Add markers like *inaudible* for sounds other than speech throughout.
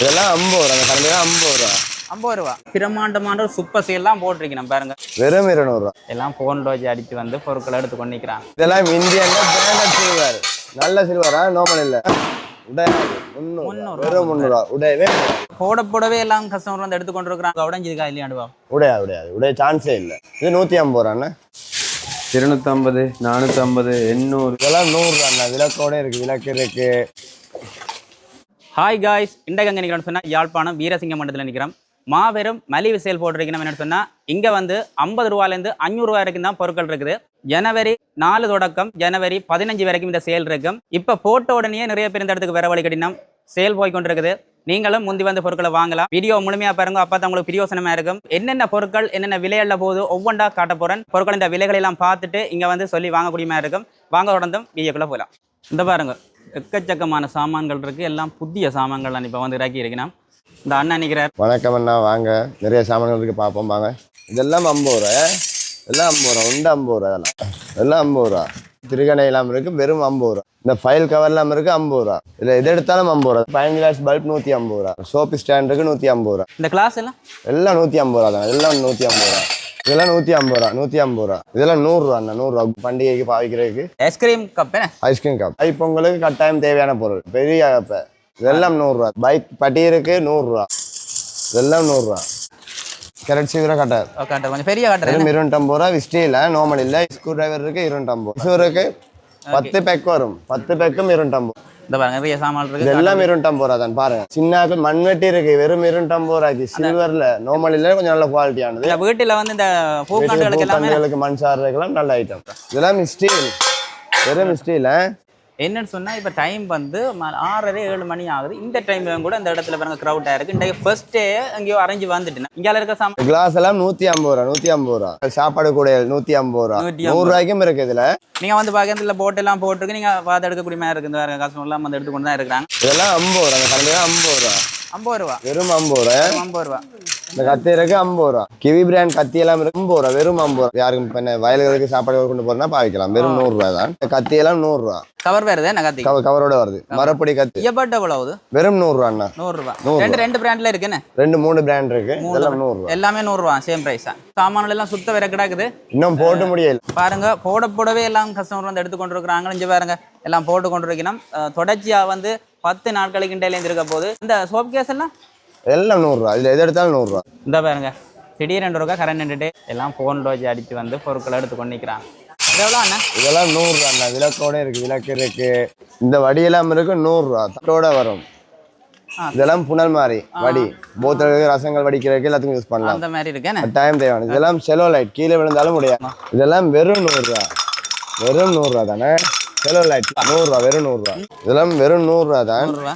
இதெல்லாம் ஐம்பது ரூபா அந்த கடையில ஐம்பது ரூபா. ஐம்பது ரூபா. பிரம்மாண்டமான சூப்பர் சேல்லாம் போட்டிருக்கேன் பாருங்க. வெறும் இருநூறுவா எல்லாம் ஃபோன் டோஜ் அடிச்சு வந்து பொருட்களை எடுத்து கொண்டு நிற்கிறான் இதெல்லாம் இந்தியன் பிராண்டட் சில்வர் நல்ல சில்வரா நோமல் இல்ல. போட போடவே எல்லாம் கஸ்டமர் வந்து எடுத்து கொண்டு இருக்கிறாங்க உடஞ்சிருக்கா இல்லையாடுவா உடையா உடையாது உடைய சான்ஸே இல்லை. இது நூற்றி ஐம்பது ரூபாண்ணே இருநூத்தம்பது நானூற்றம்பது எண்ணூறு. இதெல்லாம் நூறு ரூபாண்ணா விளக்கோட இருக்கு. விளக்கு இருக்கு. ஹாய் காய்ஸ் இண்டகங்க அங்கே நிற்கிறோம்னு சொன்னால் யாழ்ப்பாணம் வீரசிங்க மண்டலத்தில் நிற்கிறோம் மாபெரும் மலிவு சேல் போட்டிருக்கணும் என்னன்னு சொன்னால் இங்கே வந்து ஐம்பது ரூபாலேருந்து அஞ்சூறுரூவா வரைக்கும் தான் பொருட்கள் இருக்குது. ஜனவரி நாலு தொடக்கம் ஜனவரி பதினஞ்சு வரைக்கும் இந்த சேல் இருக்கும். இப்போ போட்ட உடனே நிறைய பேர் இந்த இடத்துக்கு வர வழி கடினம் சேல் போய் கொண்டிருக்குது. நீங்களும் முந்தி வந்த பொருட்களை வாங்கலாம். வீடியோ முழுமையா பாருங்க அப்போ தான் உங்களுக்கு பிரியோசனமா இருக்கும். என்னென்ன பொருட்கள் என்னென்ன விலையல்ல போது ஒவ்வொன்றா காட்ட போறேன். பொருட்கள் இந்த விலைகளை எல்லாம் பார்த்துட்டு இங்க வந்து சொல்லி வாங்கக்கூடிய மாதிரி இருக்கும். வாங்க தொடர்ந்தும் வீடியோக்குள்ள போகலாம் இந்த பாருங்க. எக்கச்சக்கமான சாமான்கள் இருக்கு. எல்லாம் புதிய சாமான்கள் இப்போ வந்து இறக்கி இருக்கணும் இந்த அண்ணன் நிற்கிறார் வணக்கம் அண்ணா வாங்க. நிறைய சாமான்கள் இருக்கு பார்ப்போம் வாங்க. இதெல்லாம் ஐம்பது ரூபா எல்லாம் ஐம்பது ரூபா உண்டு ஐம்பது ரூபா இதெல்லாம் எல்லாம் ஐம்பது ரூபா திருகணை எல்லாம் இருக்கு வெறும் ஐம்பது ரூபா இந்த ஃபைல் கவர் எல்லாம் இருக்கு ஐம்பது ரூபா இதுல எது எடுத்தாலும் ஐம்பது ரூபா பதினஞ்சு லாட்ஸ் பல்ப் நூற்றி ஐம்பது ரூபா சோப்பு ஸ்டாண்ட் இருக்கு நூற்றி ஐம்பது ரூபா இந்த கிளாஸ் எல்லாம்? எல்லாம் நூற்றி ஐம்பது ரூபா தான். எல்லாம் நூற்றி ஐம்பது ரூபா இதெல்லாம் நூற்றி ஐம்பது ரூபா நூற்றி ஐம்பது ரூபா. இதெல்லாம் நூறுரூவா அண்ணா நூறுரூவா பண்டிகைக்கு பாவிக்கிறதுக்கு. Ice cream cup ice cream cup ஐ பொங்கலுக்கு கட்டாயம் தேவையான பொருள். பெரிய கப்பு இதெல்லாம் நூறுரூவா பைக் பட்டி இருக்கு நூறுரூவா இதெல்லாம் நூறுரூவா கேரட் சீவிர கட்டார் காட்டுற கொஞ்சம் பெரிய வெறும் இருநூற்றம்பது ரூபா விஸ்டியில் நார்மல் இல்லை. ஸ்க்ரூ டிரைவர் இருக்கு இருநூற்றம்பது இருக்கு. பத்து பேக் வரும். பத்து பேக்கும் இருநூற்றம்பது இந்த பாருங்க நிறைய சாமான் இருக்கு. இதெல்லாம் இருநூற்றம்பது ரூபா தான் பாருங்க. சின்ன மண்வெட்டி இருக்கு வெறும் இருநூற்றம்பது ரூபாய்க்கு சில்வர்ல நார்மல் இல்லை கொஞ்சம் நல்ல குவாலிட்டியானது இந்த வீட்டில் வந்து இந்த பூக்காண்டுகளுக்கு எல்லாமே மண் சாறுகளுக்கெல்லாம் நல்ல ஐட்டம் இதெல்லாம் ஸ்டீல் வெறும் ஸ்டீல் என்னன்னு சொன்னா இப்ப டைம் வந்து ஆறரை ஏழு மணி ஆகுது. இந்த டைம்ல கூட இந்த இடத்துல பாருங்க க்ரௌட் இருக்கு. இன்றைக்கு ஃபர்ஸ்ட் டே எங்கேயோ அரேஞ்சு வந்துட்டு இங்கால இருக்க சாமான் கிளாஸ் எல்லாம் நூத்தி ஐம்பது ரூபா நூத்தி ஐம்பது ரூபா. சாப்பாடு கூட நூத்தி ஐம்பது ரூபா. நூறு ரூபாய்க்கும் இருக்கு இதுல. நீங்க வந்து பாக்கிறதுல போட் எல்லாம் போட்டுருக்கு நீங்க பார்த்து எடுக்கக்கூடிய மாதிரி இருக்கு. இந்த வேற கஸ்டமர் எல்லாம் வந்து எடுத்து கொண்டு தான் இருக்கிறாங்க. இதெல்லாம் ஐம்பது ரூபா அந்த கடையில ஐம்பது ரூபா. ஐம்பது ரூபா. வெறும் ஐம்பது ரூபா. ஐம்பது ரூபா. இந்த கத்தி இருக்கு ஐம்பது ரூபா. கிவி பிராண்ட் கத்தி எல்லாம் இருக்கு ஐம்பது ரூபா. வெறும் ஐம்பது ரூபா. யாருக்கும் இப்ப வயல்களுக்கு சாப்பாடு கொண்டு போறதுனா பாவிக்கலாம். வெறும் நூறு ரூபா தான். கத்தி எல்லாம் நூறு ரூபா. கவர் வருது என்ன கத்தி? கவ- கவரோட வருது. மரப்பொடி கத்தி. ஐயப்பட்ட எவ்வளவு வெறும் நூறு ரூபா அண்ணா. நூறு ரூபா. நூறு ரெண்டு ரெண்டு பிராண்ட்ல இருக்குன்னு ரெண்டு மூணு பிராண்ட் இருக்கு. இதெல்லாம் நூறு ரூபா. எல்லாமே நூறு ரூபா. சேம் பிரைஸ் தான் சாமான்கள் எல்லாம் சுத்த விற கிடக்குது. இன்னும் போட்டு முடியல. பாருங்க போட போடவே எல்லாம் கஸ்டமர் வந்து எடுத்து கொண்டு இருக்கிறாங்க இங்க பாருங்க எல்லாம் போட்டு கொண்டு இருக்கணும் தொடர்ச்சியா வந்து பத்து நாட்களுக்கு இண்டையில இருக்க போது இந்த சோப் கேஸ் எல்லாம் எல்லாம் நூறு ரூபா இதுல எது எடுத்தாலும் நூறு ரூபா இந்த பாருங்க. திடீரெண்டு ரூபா கரண்ட் நின்றுட்டு எல்லாம் ஃபோன் டோஜ் அடிச்சு வந்து பொருட்களை எடுத்து கொண்டு நிற்கிறாங்க இது எவ்வளோ அண்ணா? இதெல்லாம் நூறு ரூபா அண்ணா. விளக்கோட இருக்கு. விளக்கு இருக்கு. இந்த வடியெல்லாம் இருக்கு நூறு ரூபா தட்டோட வரும். இதெல்லாம் புனல் மாதிரி வடி. போத்தலுக்கு ரசங்கள் வடிக்கிறதுக்கு எல்லாத்துக்கும் யூஸ் பண்ணலாம். அந்த மாதிரி இருக்கேன்னு டைம் தேவையான இதெல்லாம் செலோ லைட் கீழே விழுந்தாலும் முடியாது. இதெல்லாம் வெறும் நூறுரூவா. வெறும் நூறுரூவா தானே? செலோ லைட் நூறுரூவா வெறும் நூறுரூவா. இதெல்லாம் வெறும் நூறுரூவா தான். நூறுரூவா.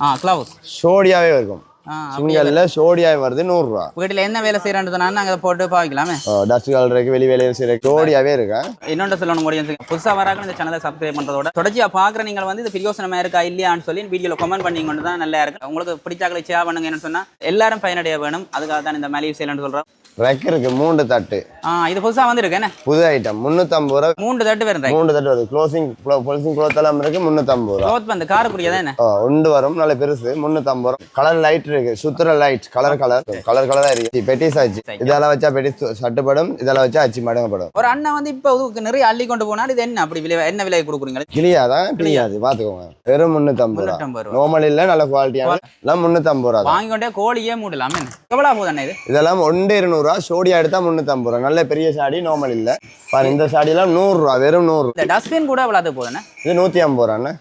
ஆ க்ளவுஸ் சோடியாவே இருக்கும். சிங்கல்ல சோடியாவே வருது நூறுரூவா. வீட்டில் என்ன வேலை செய்யறான்னு நாங்கள் போட்டு பாவிக்கலாமே. டஸ்ட் கலருக்கு வெளி வேலையில் செய்கிற சோடியாவே இருக்கேன் இன்னொன்று சொல்லணும் முடியும் புதுசாக வராங்க இந்த சேனலை சப்ஸ்கிரைப் பண்ணுறதோட தொடர்ச்சியாக பார்க்குற நீங்கள் வந்து இது பிரியோசனமாக இருக்கா இல்லையான்னு சொல்லி வீடியோவில் கமெண்ட் பண்ணி கொண்டு தான் நல்லா இருக்கு. உங்களுக்கு பிடிச்சாக்களை ஷேர் பண்ணுங்க என்னன்னு சொன்னால் எல்லாரும் பயனடைய வேணும். அதுக்காக தான் இந்த மலிவு சேலன்னு சொல்கிறோம் ரெக் இருக்கு மூன்று தட்டு. ஆ இது புதுசாக வந்துருக்கு என்ன? புது ஐட்டம் முந்நூற்றம்பது ரூபா. மூன்று தட்டு வரும் மூன்று தட்டு வருது. க்ளோசிங் க்ளோசிங் க்ளோத் எல்லாம் இருக்கு முந்நூற்றம்பது ரூபா. க்ளோத் வந்து காருக்குரியதா என்ன? ஆ, ஒன்று வரும் நல்ல பெருசு முந்நூற்றம்பது ரூபா. கலர் லைட் இருக்கு. சுத்துற லைட் கலர் கலர் கலர் கலரா இருக்கு. பெட்டிஸ் ஆச்சு இதெல்லாம் வச்சா பெட்டிஸ் சட்டுப்படும் இதெல்லாம் வச்சா அச்சு மடங்கப்படும் ஒரு அண்ணன் வந்து இப்போ நிறைய அள்ளி கொண்டு போனால் இது என்ன அப்படி விலை என்ன விலை கொடுக்குறீங்க? கிளியாதான் கிளியாது. பாத்துக்கோங்க. வெறும் முந்நூற்றம்பது ரூபா. ரூபா. நார்மல் இல்ல நல்ல குவாலிட்டியான எல்லாம் முந்நூற்றம்பது ரூபா வாங்கி கொண்டே கோழியே மூடலாம். என்ன? எவ்வளோ போகுது அண்ணா இது? இதெல்லாம் ஒன்று இருநூறுவா சோடியா எடுத்தா முந்நூற்றம்பது ரூபா. நல்ல பெரிய சாடி நார்மல் இல்ல. பாரு இந்த சாடியெல்லாம் நூறுரூவா வெறும் நூறு டஸ்ட்பின் கூட எவ்வளோ போகுதுண்ணே இது நூற்றி ஐம்பது ரூபாண்ணே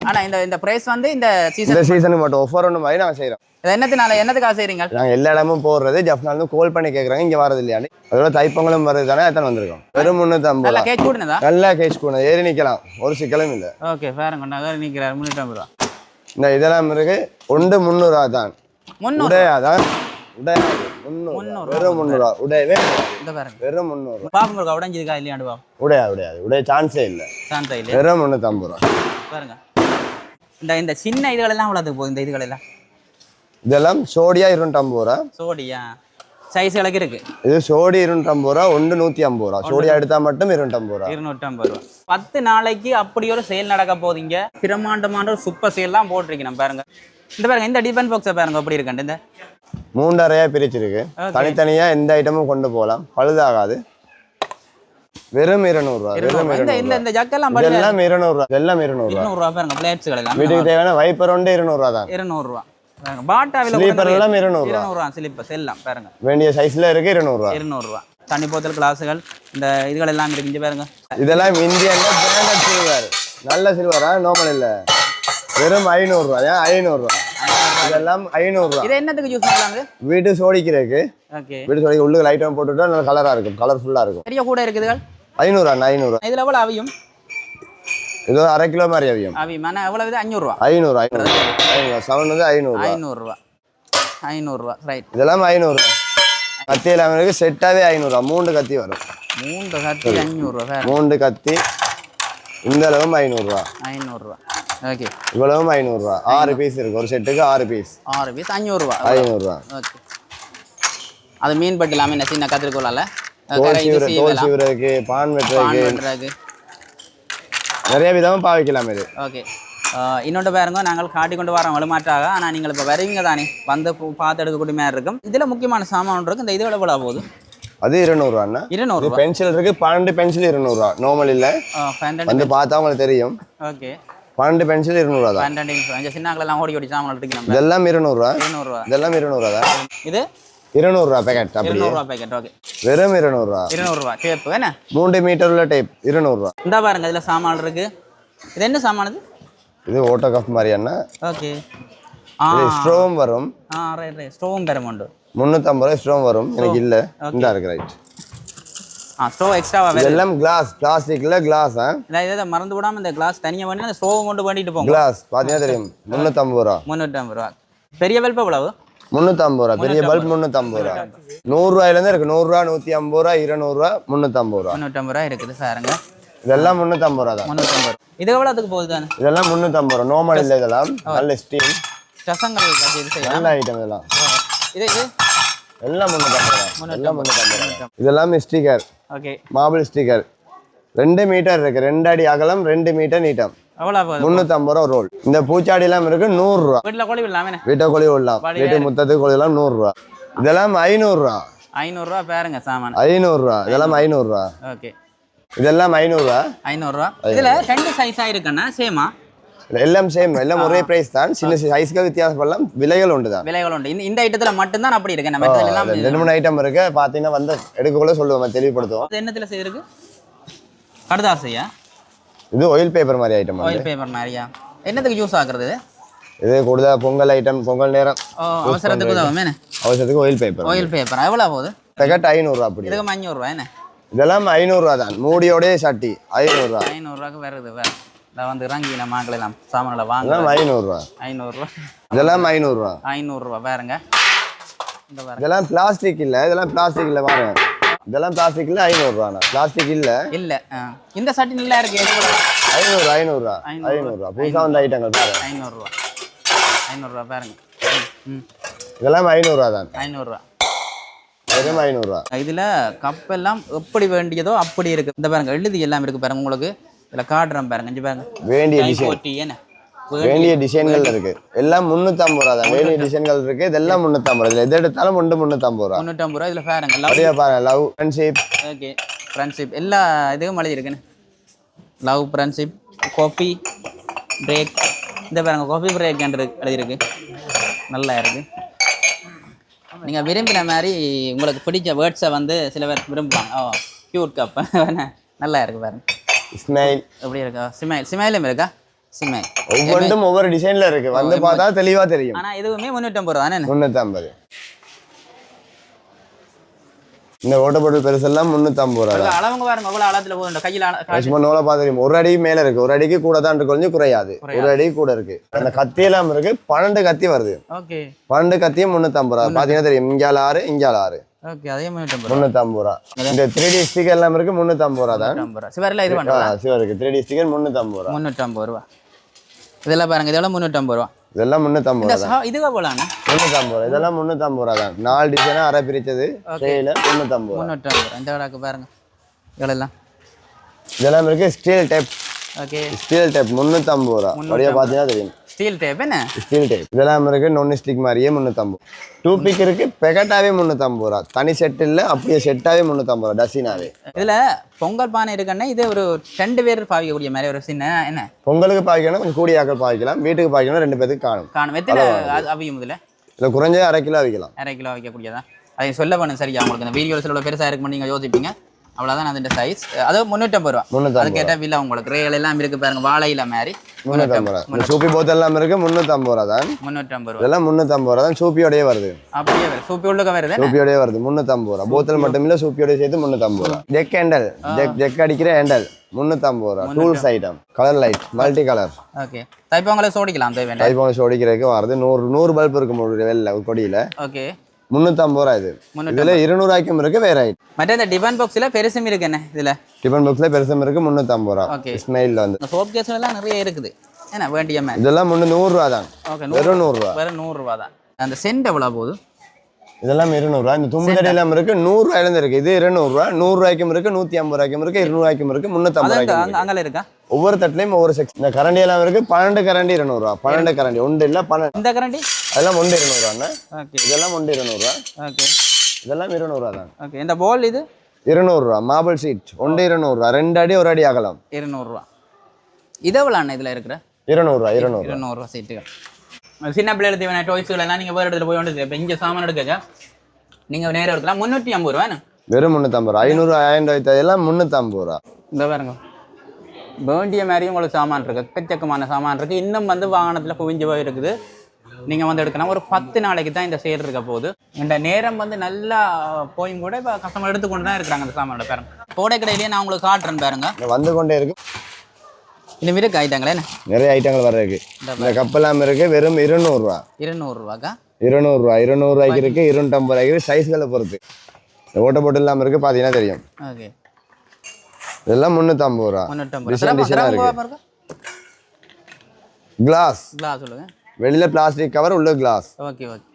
ஆனால் இந்த இந்த ப்ரைஸ் வந்து இந்த சீசன் இந்த சீசனுக்கு மட்டும் ஒஃபர் ஒன்று மாதிரி நாங்கள் செய்கிறோம் என்னத்தினால என்னத்துக்காக செய்கிறீங்க நாங்கள் எல்லா இடமும் போடுறது ஜப்னாலும் கால் பண்ணி கேட்குறாங்க இங்கே வரது இல்லையான்னு அதோட தைப்பங்களும் வருது தானே எத்தனை வந்திருக்கோம்? வெறும் முந்நூற்றம்பது ரூபா. கேட்ச் கூடுனதா நல்லா கேஸ் கூட ஏறி நிற்கலாம் ஒரு சிக்கலும் இல்லை. ஓகே பாருங்க கொண்டா நிற்கிறார் முந்நூற்றம்பது ரூபா. இந்த இதெல்லாம் இருக்கு. ஒன்று முந்நூறுவா தான். உடையா தான்? உடைய முந்நூறு முந்நூறு. வெறும் முந்நூறுவா. உடையவே இந்த பாருங்க. வெறும் முந்நூறு பாப்பம் இருக்கா உடஞ்சிருக்கா இல்லையாண்டு பாப்போம் உடையா உடையாது. உடைய சான்ஸே இல்லை. சாந்தா இல்லையா? வெறும் முந்நூற்றம்பது ரூபா. பாருங்க. இந்த இந்த சின்ன இதுகளெல்லாம் எவ்வளோத்துக்கு போகுது இந்த இதுகளெல்லாம். இதெல்லாம் சோடியா இருநூற்றம்பது ரூபா. சோடியா? சைஸ்களுக்கு இருக்கு. இது சோடி இருநூற்றம்பது ரூபா ஒன்று நூற்றி ஐம்பது ரூபா சோடி எடுத்தால் மட்டும் இருநூற்றம்பது ரூபா. இருநூற்றம்பது ரூபா. பத்து நாளைக்கு அப்படி ஒரு சேல் நடக்க போதீங்க பிரம்மாண்டமான ஒரு சூப்பர் சேல்லாம் போட்டிருக்கணும் பாருங்க. இந்த பாருங்க இந்த டிஃபன் பாக்ஸை பாருங்க அப்படி இருக்கண்டு இந்த. மூன்றரையா பிரிச்சிருக்கு. தனித்தனியாக எந்த ஐட்டமும் கொண்டு போகலாம். பழுதாகாது. வெறும் இருநூறுவா வெறும். இந்த இந்த ஜக்கெல்லாம் இருநூறுவா இருநூறுவா. இருநூறுவா பாருங்க வீட்டுக்கு தேவையான வைப்பர் ஒன்று இருநூறுவா தான். இருநூறுவா. பாட்டாவில் ஸ்லீப்பர் எல்லாம் இருநூறுவா. இருநூறுவா ஸ்லிப்பர்ஸ் எல்லாம் பாருங்க. வேண்டிய சைஸ்ல இருக்கு இருநூறுவா. இருநூறுவா. தண்ணி போத்தல் கிளாஸுகள் இந்த இதுகள் எல்லாம் இருக்கு இங்க பாருங்க. இதெல்லாம் இந்தியன்ல பிராண்டட் சில்வர் நல்ல சில்வரா நார்மல் இல்ல. வெறும் ஐநூறுரூவா ஏன் ஐநூறுரூவா இதெல்லாம் ஐநூறுரூவா இது என்னத்துக்கு யூஸ் பண்ணலாங்க வீட்டு சோடிக்கிறதுக்கு. வீட்டு சோடிக்கு உள்ளுக்கு லைட்டும் போட்டுட்டா நல்ல கலரா இருக்கும் கலர்ஃபுல்லா இருக்கும். பெரிய கூட இருக்குதுகள் ஐநூறுரூவா ஐநூறுரூவா இதுல எவ்வளவு அவியும் இது ஒரு அரை கிலோ மாதிரி அவியும் அவியும் ஆனால் எவ்வளவு இது அஞ்சூறுரூவா ஐநூறு ஐநூறு ஐநூறு செவன் வந்து ஐநூறுரூவா ஐநூறுரூவா ஐநூறுரூவா ரைட் இதெல்லாம் ஐநூறுரூவா கத்தி எல்லாமே செட்டாவே ஐநூறுரூவா மூன்று கத்தி வரும் மூன்று அஞ்சூறுரூவா வேறு மூன்று கத்தி இந்த அளவும் ஐநூறுரூவா ஐநூறுரூவா ஓகே இவ்வளவும் ஐநூறுரூவா ஆறு பீஸ் இருக்கு ஒரு செட்டுக்கு ஆறு பீஸ் ஆறு பீஸ் அஞ்சூறுரூவா ஐநூறுரூவா ஓகே அது மீன் பட்டு இல்லாமல் என்ன சின்ன கத்திரிக்கோளால தோல் சீவுறதுக்கு பான் வெட்டுறதுக்கு நிறைய விதமா பாவிக்கலாம் இது. ஓகே. இன்னொன்று பாருங்க நாங்கள் காட்டி கொண்டு வரோம் வலுமாற்றாக. ஆனால் நீங்கள் இப்போ வருவீங்க தானே? வந்து பார்த்து எடுக்கக்கூடிய மாதிரி இருக்கும். இதில் முக்கியமான சாமான் ஒன்று இருக்கு. இந்த இது எவ்வளோ போகுது? அது இருநூறுவாண்ணா. இது இருநூறுவா பென்சில் இருக்கு. பன்னெண்டு பென்சில் இருநூறுவா. நார்மல் இல்ல. வந்து பார்த்தா உங்களுக்கு தெரியும். ஓகே. பன்னெண்டு பென்சில் இருநூறுவா தான். பன்னெண்டு அஞ்சு சின்னாங்களெல்லாம் ஓடி ஓடி சாமான் எடுத்துக்கலாம் இதெல்லாம் இருநூறுவா. இருநூறுவா. இதெல்லாம் இருநூறுவா தான். இது? இருநூறுவா பேக்கெட் இருநூறுவா பேக்கெட் ஓகே வெறும் இருநூறுவா? இருநூறுவா. டேப்பு என்ன மூன்று மீட்டர் உள்ள டைப் இருநூறுவா. இந்த பாருங்க இதில் சாமான் இருக்கு. இது என்ன சாமான் இது? இது ஓட்டோ கப் மாதிரியாண்ணா ஓகே ஆ. இது ஸ்ட்ரோவும் வரும். ஆ ரைட் ரைட் ஸ்டோவும் பெற உண்டு. முந்நூற்றம்பது ரூபாய் ஸ்ட்ரோவும் வரும். எனக்கு இல்ல. இந்த இருக்கு ரைட் ஆ ஸ்டோவ் எக்ஸ்ட்ராவாக வேறு. இதெல்லாம் கிளாஸ் பிளாஸ்டிக்ல கிளாஸ் ஆ? இல்லை இதை மறந்து விடாமல் இந்த கிளாஸ் தனியாக பண்ணி அந்த ஸ்டோவை கொண்டு பண்ணிட்டு போங்க. கிளாஸ் பார்த்தீங்கன்னா தெரியும்? முந்நூற்றம்பது ரூபா. முந்நூற்றம்பது ரூபா. பெரிய வெல்ப் எவ்வளவு? முந்நூற்றம்பது ரூபா. பெரிய பல்ப் முந்நூற்றம்பது ரூபா. நூறுரூவாயிலேருந்து இருக்கு. நூறுரூவா நூற்றி ஐம்பது ரூபா இருநூறுவா முந்நூற்றம்பது ரூபா. முந்நூற்றம்பது ரூபா இருக்குது சாருங்க இதெல்லாம் முந்நூற்றம்பது ரூபா தான். முந்நூற்றம்பது இது எவ்வளோத்துக்கு போகுது தானே? இதெல்லாம் முந்நூற்றம்பது ரூபா. நார்மல் இல்லை இதெல்லாம். நல்ல ஸ்டீல் நல்ல ஐட்டம் இதெல்லாம். இது இது? எல்லாம் முந்நூற்றம்பது ரூபா. எல்லாம் முந்நூற்றம்பது ரூபா. இதெல்லாம் ஸ்டிக்கர் ஓகே மாபிள் ஸ்டிக்கர் ரெண்டு மீட்டர் இருக்கு. ரெண்டு அடி அகலம் ரெண்டு மீட்டர் நீட்டம். முந்நூற்றம்பது ரூபா ரோல். இந்த பூச்சாடி எல்லாம் இருக்கு நூறுரூவா. வீட்டில் கொழி இல்லாமல் வீட்டை கொழி விடலாம். வீட்டு முத்தத்துக்கு கொழி எல்லாம் நூறுரூவா. இதெல்லாம் ஐநூறுரூவா. ஐநூறுரூவா பேருங்க சாமான். ஐநூறுரூவா. இதெல்லாம் ஐநூறுரூவா. ஓகே. இதெல்லாம் ஐநூறுரூவா. ஐநூறுரூவா. இதில் ரெண்டு சைஸாக சேமா எல்லாம் சேம் எல்லாம் ஒரே பிரைஸ் தான். சின்ன சைஸ்க்கு வித்தியாசப்படலாம். விலைகள் உண்டு தான். விலைகள் உண்டு. இந்த இந்த ஐட்டத்தில் மட்டும்தான் அப்படி இருக்கு. நம்ம எல்லாம் ரெண்டு மூணு ஐட்டம் இருக்கு. பார்த்தீங்கன்னா வந்து எடுக்கக்குள்ள சொல்லுவோம் தெளிவுபடுத்துவோம். என்னத்தில் கடுதாசையா? இது ஆயில் பேப்பர் மாதிரி ஐட்டம் ஆயில் பேப்பர் மாதிரியா? என்னத்துக்கு யூஸ் ஆகுறது இது? கூடுதல் பொங்கல் ஐட்டம் பொங்கல் நேரம். அவசரத்துக்கு உதவும் என்ன அவசரத்துக்கு ஆயில் பேப்பர் ஆயில் பேப்பர் எவ்வளோ போகுது? பேக்கெட் ஐநூறுரூவா அப்படி. இதுக்கு அஞ்சூறுரூவா என்ன? இதெல்லாம் ஐநூறுரூவா தான். மூடியோடய சட்டி ஐநூறுரூவா. ஐநூறுரூவாக்கு வருது வேறு இதை வந்து இறங்கி நம்ம வாங்கலாம் சாமான்களை வாங்க இதெல்லாம் ஐநூறுரூவா. ஐநூறுரூவா. இதெல்லாம் ஐநூறுரூவா. ஐநூறுரூவா வேறுங்க வேறு இதெல்லாம் பிளாஸ்டிக் இல்லை இதெல்லாம் பிளாஸ்டிக் இல்லை பாருங்க. இதெல்லாம் பிளாஸ்டிக் இல்லை ஐநூறுரூவாண்ணா பிளாஸ்டிக் இல்லை. இல்லை இந்த சட்டி நல்லா இருக்கு ஐநூறு ஐநூறுரூவா. ஐநூறுரூவா. புதுசாக வந்த ஐட்டங்கள் பாருங்க. ஐநூறுரூவா. ஐநூறுரூவா பாருங்க. ம் இதெல்லாம் ஐநூறுரூவா தான். ஐநூறுரூவா. வெறும் ஐநூறுரூவா. இதில் கப்பெல்லாம் எப்படி வேண்டியதோ அப்படி இருக்கு. இந்த பாருங்க எழுதி எல்லாம் இருக்கு பாருங்க உங்களுக்கு. இதில் காட்டுறேன் பாருங்க இங்க பாருங்க. வேண்டிய Time டிசைன் 40 என்ன வேண்டிய டிசைன்கள் இருக்கு. எல்லாம் முந்நூற்றம்பது ரூபா தான். வேண்டிய டிசைன்கள் இருக்கு. இதெல்லாம் முந்நூற்றம்பது ரூபா. எது எடுத்தாலும் ஒன்று முந்நூற்றம்பது ரூபா. முந்நூற்றம்பது ரூபா. இதில் பாருங்க. லவ் அப்படியே பாருங்க. லவ் ஃப்ரெண்ட்ஷிப் ஓகே ஃப்ரெண்ட்ஷிப் எல்லா இதுவும் எழுதி இருக்குன்னு லவ் ஃப்ரெண்ட்ஷிப் காஃபி பிரேக் இந்த பாருங்க. காஃபி பிரேக் எழுதியிருக்கு. நல்லா இருக்கு. நீங்கள் விரும்பின மாதிரி உங்களுக்கு பிடிச்ச வேர்ட்ஸை வந்து சில பேர் விரும்புவாங்க. ஓ க்யூட் கப் *laughs* நல்லா இருக்கு பாருங்க. ஸ்மைல் எப்படி இருக்கா? சிமைல் சிமைலும் இருக்கா? சிமைல் ஒவ்வொன்றும் ஒவ்வொரு டிசைன்ல இருக்கு. வந்து பார்த்தா தெளிவா தெரியும். ஆனால் இதுவுமே முந்நூற்றம்பது ரூபா தானே? இந்த ஓட்டப்பொருள் பெருசெல்லாம் முந்நூற்றம்பது ரூபா அளவுங்க பாருங்க எவ்வளோ அளத்தில் போகுது கையில் சும்மா நூலை பார்த்து தெரியும் ஒரு அடி மேல இருக்கு. ஒரு அடிக்கு கூட தான் இருக்கு கொஞ்சம் குறையாது. ஒரு அடி கூட இருக்கு. அந்த கத்தி எல்லாம் இருக்கு. பன்னெண்டு கத்தி வருது. ஓகே. பன்னெண்டு கத்தியும் முந்நூற்றம்பது ரூபா. பார்த்தீங்கன்னா தெரியும். இங்கால ஆறு இங்கால ஆறு. முந்நூற்றம்பது ரூபா. இந்த த்ரீ டி ஸ்டிக்கர் எல்லாம் இருக்கு முந்நூற்றம்பது ரூபா தான். முந்நூற்றம்பது ரூபா. சிவரில் இது பண்ணுறோம் சிவா இருக்கு த்ரீ டி ஸ்டிக்கர் முந்நூற்றம்பது ரூபா. முந்நூற்றம்பது ரூபா. இதெல்லாம் பாருங்க இதெல்லாம் முந்நூற்றம்பது ரூபா. இதெல்லாம் முந்நூற்றம்பது ரூபா இதுவா போலாண்ணா? முந்நூற்றம்பது ரூபா இதெல்லாம் முந்நூற்றம்பது ரூபா தான். நாலு டிசைனாக அரை பிரிச்சது. ஸ்டேல முந்நூற்றம்பது ரூபா. முன்னூற்றி ஐம்பது இந்த விடாக்கு பாருங்க. இதெல்லாம் இதெல்லாம் இருக்கு steel tape okay steel tape முந்நூற்றம்பது ரூபா. அப்படியே பார்த்தீங்கன்னா தெரியும். ஸ்டீல் டேப் என்ன? ஸ்டீல் டேப் இதெல்லாம் இருக்கு நான் ஸ்டிக் மாதிரியே முந்நூற்றம்பது டூ பிக் இருக்கு பெகட்டாவே முந்நூற்றம்பது ரூபா. தனி செட் இல்லை அப்படியே செட்டாவே முந்நூற்றம்பது ரூபா டசினாவே. இதுல பொங்கல் பானை இருக்குன்னா இது ஒரு ரெண்டு பேர் பாவிக்கக்கூடிய மாதிரி ஒரு சின்ன என்ன? பொங்கலுக்கு பாய்க்கணும் கொஞ்சம் கூடிய ஆக்கள் பாய்க்கலாம் வீட்டுக்கு பாய்க்கணும் ரெண்டு பேருக்கு காணும். காணும். எத்தனை அவியும் இதுல? இல்லை குறைஞ்சது அரை கிலோ விற்கலாம் அரை கிலோ வைக்கக்கூடியதா அதை சொல்ல வேணும் சரியா? உங்களுக்கு இந்த வீடியோஸில் உள்ள பெருசாக இருக்குன்னு நீங்கள் யோசிப்பீங்க. அவ்வளோதான் அதோட சைஸ் அது முந்நூற்றம்பது ரூபா. அது கேட்டால் வில்ல உங்களுக்கு. ரேல் எல்லாம் இருக்கு பாருங்க வாழையில மாதிரி. முந்நூற்றம்பது ரூபா. சூப்பி போத்தல் எல்லாம் இருக்கு முந்நூற்றம்பது ரூபா தான். முந்நூற்றம்பது ரூபா. இதெல்லாம் முந்நூற்றம்பது ரூபா தான் சூப்பியோடய வருது. அப்படியே வருது. சூப்பி உள்ளுக்க வருது? என்ன? சூப்பியோடய வருது முந்நூற்றம்பது ரூபா. போத்தல் மட்டும் இல்லை சூப்பியோடய சேர்த்து முந்நூற்றம்பது ரூபா. ஜெக் ஹேண்டல் ஜெக் ஜெக் அடிக்கிற ஹேண்டல் முந்நூற்றம்பது ரூபா. Tools item colour light multi colour okay தைப்போ உங்களை சோடிக்கலாம் வருது. நூறு நூறு பல்ப் இருக்கும் ஒரு கொடியில். ஓகே முந்நூற்றம்பது ரூபா இது. இதில் இருநூறாய்க்கும் இருக்கு வேற ஐட்டம் மற்ற இந்த டிபன் பாக்ஸில் பெருசும் இருக்கு என்ன இதில்? டிஃபன் பாக்ஸில் பெருசும் இருக்கு முந்நூற்றம்பது ரூபா. Okay. ஸ்மெயிலில் வந்து. சோப் கேஸ் எல்லாம் நிறைய இருக்குது. என்ன வேண்டிய இதெல்லாம் முன்னூறு நூறுரூவா தான். ஓகே வெறும் நூறுரூவா வெறும் நூறுரூவா தான். அந்த சென்ட் எவ்வளோ போகுது? இதெல்லாம் இருநூறுவா. இந்த தும்பு தடியெல்லாம் இருக்கு நூறுரூவாயிலேருந்து இருக்கு. இது இருநூறுவா நூறுரூவாய்க்கும் இருக்கு நூற்றி ஐம்பது ரூபாய்க்கும் இருக்கு இருநூறுவாய்க்கும் இருக்கு. முந்நூற்றம்பது அங்கே இருக்கு. ஒவ்வொரு தட்டுலையும் ஒவ்வொரு செக்ஷன் இந்த கரண்டி எல்லாம் இருக்கு பன்னெண்டு கரண்டி இருநூறுவா. பன்னெண்டு கரண்டி ஒன்று இல்லை பன்னெண்டு இந்த கரண்டி? அதெல்லாம் ஒன்று இருநூறுவாண்ணா இதெல்லாம் ஒன்று இருநூறுவா. ஓகே. இதெல்லாம் இருநூறுவா தான். ஓகே. இந்த பால் இது? இருநூறுவா மார்பிள் சீட் ஒன்று இருநூறுவா. ரெண்டு அடி ஒரு அடி அகலம். இருநூறுவா. இது எவ்வளோ அண்ணா இதில் இருக்கிற? இருநூறுவா இருநூறு இருநூறுவா சீட்டுகள் சின்ன பிள்ளைகளுக்கு தேவையான டாய்ஸ்கள் எல்லாம் நீங்கள் வேறு இடத்துல போய் வந்து இப்போ இங்கே சாமான் எடுக்க நீங்கள் நேரம் எடுக்கலாம். முந்நூற்றி ஐம்பது ரூபா வெறும் முந்நூற்றம்பது ரூபா. ஐநூறு ஆயிரம் ரூபாய் எல்லாம் முந்நூற்றம்பது ரூபா. இந்த பாருங்க. வேண்டிய மாதிரியும் உங்களுக்கு சாமான் இருக்குது எக்கச்சக்கமான சாமான் இருக்குது இன்னும் வந்து வாகனத்தில் குவிஞ்சு போய் இருக்குது நீங்கள் வந்து எடுக்கலாம். ஒரு பத்து நாளைக்கு தான் இந்த சேல் இருக்க போகுது. இந்த நேரம் வந்து நல்லா போயும் கூட இப்போ கஸ்டமர் எடுத்துக்கொண்டு தான் இருக்கிறாங்க அந்த சாமானோட பாருங்க கோடை கடையிலேயே நான் உங்களுக்கு காட்டுறேன் பாருங்க. வந்து கொண்டே இருக்கு. மாரி ஆயிட்டாங்களே என்ன? நிறைய ஐட்டங்கள் வர இருக்கு இந்த கப்பெல்லாம் இருக்கு வெறும் இருநூறுவா. இருநூறுவாக்கா? இருநூறுவா இருநூறுவாய்க்கு இருக்கு இருநூற்றம்பது ரூபாய்க்கு இருக்கு சைஸ்களை பொறுத்து. ஓட்ட போட்டு இல்லாமல் இருக்கு பார்த்தீங்கன்னா தெரியும். ஓகே. இதெல்லாம் முந்நூற்றம்பது ரூபா. ஆ இருக்கு. இருக்கா? கிளாஸ் கிளாஸ் சொல்லுங்க. வெளியில பிளாஸ்டிக் கவர் உள்ள கிளாஸ் ஓகே ஓகே.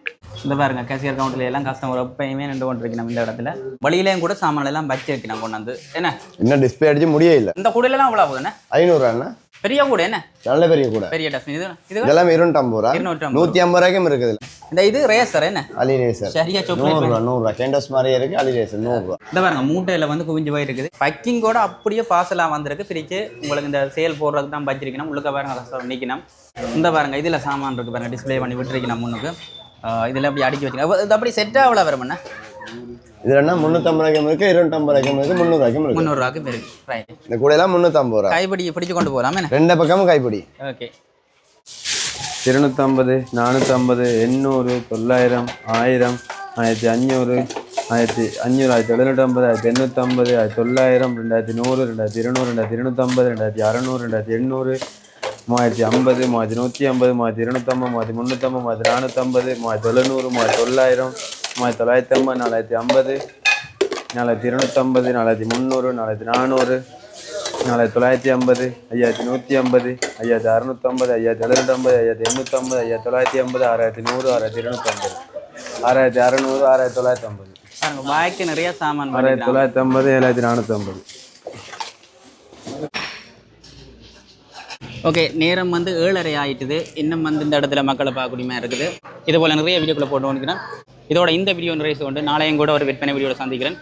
இந்த பாருங்க கேசியர் கவுண்டர்ல எல்லாம் கஸ்டமர் எப்பயுமே நின்று கொண்டு இருக்கணும் இந்த இடத்துல. வழியிலையும் கூட சாமான் எல்லாம் வச்சு வைக்கணும் கொண்டு வந்து என்ன இன்னும் டிஸ்பிளே அடிச்சு முடியே இல்லை. இந்த கூடையிலாம் அவ்வளோ ஆகுது என்ன? ஐநூறுவாண்ணா பெரிய கூடை என்ன? நல்ல பெரிய கூட. பெரிய டஸ்ட்பின் இது இது இதெல்லாம் இருநூற்றம்பது ரூபா. இருநூற்றம்பது நூற்றி ஐம்பது ரூபாய்க்கும் இருக்குது. இந்த இது ரேசர் என்ன? அலி ரேசர் சரியா சாக்லேட் நூறுரூவா நூறுரூவா கேண்டஸ் மாதிரியே இருக்கு அலி ரேசர் நூறுரூவா இந்த பாருங்க மூட்டையில வந்து குவிஞ்சு போய் இருக்குது பக்கிங்கோட அப்படியே பார்சலாக வந்திருக்கு. பிரிச்சு உங்களுக்கு இந்த சேல் போடுறதுக்கு தான் வச்சிருக்கணும் உள்ளுக்க பாருங்க நிற்கணும் இந்த பாருங்க இதுல சாமான் இருக்கு பாருங்க டிஸ்ப்ளே பண்ணி விட்டுருக்கணும் முன்னுக்கு. ஆஹ் இதுல அப்படி அடுக்கி வச்சுக்கணும் இது அப்படி செட்டாக எவ்வளோ வரும் என்ன இதுல என்ன? முந்நூற்றம்பது ரூபாய்க்கும் இருக்கு இருநூற்றம்பது ரூபாய்க்கும் இருக்கு முந்நூறுவாய்க்கும் இருக்கு முந்நூறுவாக்கு இருக்கு ரைட் இந்த கூடையெல்லாம் முந்நூற்றம்பது ரூபா. கைப்பிடி பிடிச்சு கொண்டு போகலாம் ரெண்டு பக்கமும் கைப்பிடி. ஓகே இருநூற்றம்பது நானூற்றம்பது எண்ணூறு தொள்ளாயிரம் ஆயிரம் ஆயிரத்தி அஞ்சூறு ஆயிரத்தி அஞ்சூறு ஆயிரத்தி எழுநூற்றம்பது ஆயிரத்தி எண்ணூற்றம்பது ஆயிரத்தி தொள்ளாயிரம் ரெண்டாயிரத்தி நூறு ரெண்டாயிரத்தி இருநூறு ரெண்டாயிரத்தி இருநூற்றம்பது ரெண்டாயிரத்தி அறநூறு ரெண்டாயிரத்தி எண்ணூறு மூவாயிரத்தி ஐம்பது மூவாயிரத்தி நூற்றி ஐம்பது மூவாயிரத்தி இருநூற்றம்பது மூவாயிரத்தி முந்நூற்றம்பது மூவாயிரத்தி நானூற்றம்பது மூவாயிரத்தி எழுநூறு மூவாயிரத்தி தொள்ளாயிரம் மூவாயிரத்தி தொள்ளாயிரத்தி ஐம்பது நாலாயிரத்தி ஐம்பது நாலாயிரத்தி இருநூற்றம்பது நாலாயிரத்தி முந்நூறு நாலாயிரத்தி நானூறு நாலாயிரத்தி தொள்ளாயிரத்தி ஐம்பது ஐயாயிரத்தி நூற்றி ஐம்பது ஐயாயிரத்தி அறுநூற்றம்பது ஐயாயிரத்தி எழுநூற்றம்பது ஐயாயிரத்தி எண்ணூற்றம்பது ஐயாயிரத்தி தொள்ளாயிரத்தி ஐம்பது ஆறாயிரத்தி நூறு ஆறாயிரத்தி இருநூற்றம்பது ஆறாயிரத்தி அறநூறு ஆறாயிரத்தி தொள்ளாயிரத்தி ஐம்பது. பாருங்க வாய்க்கு நிறைய சாமான் ஆறாயிரத்தி பண்ணிக்கலாம் தொள்ளாயிரத்தி ஐம்பது ஏழாயிரத்தி நானூற்றம்பது ஓகே நேரம் வந்து ஏழரை ஆயிட்டுது. இன்னும் வந்து இந்த இடத்துல மக்களை பார்க்கக்கூடியமா இருக்குது. இது போல நிறைய வீடியோக்களை போட்டு வந்துக்கிறேன் இதோட இந்த வீடியோ நிறைய கொண்டு நாளையும் கூட ஒரு விற்பனை வீடியோவில் சந்திக்கிறேன்.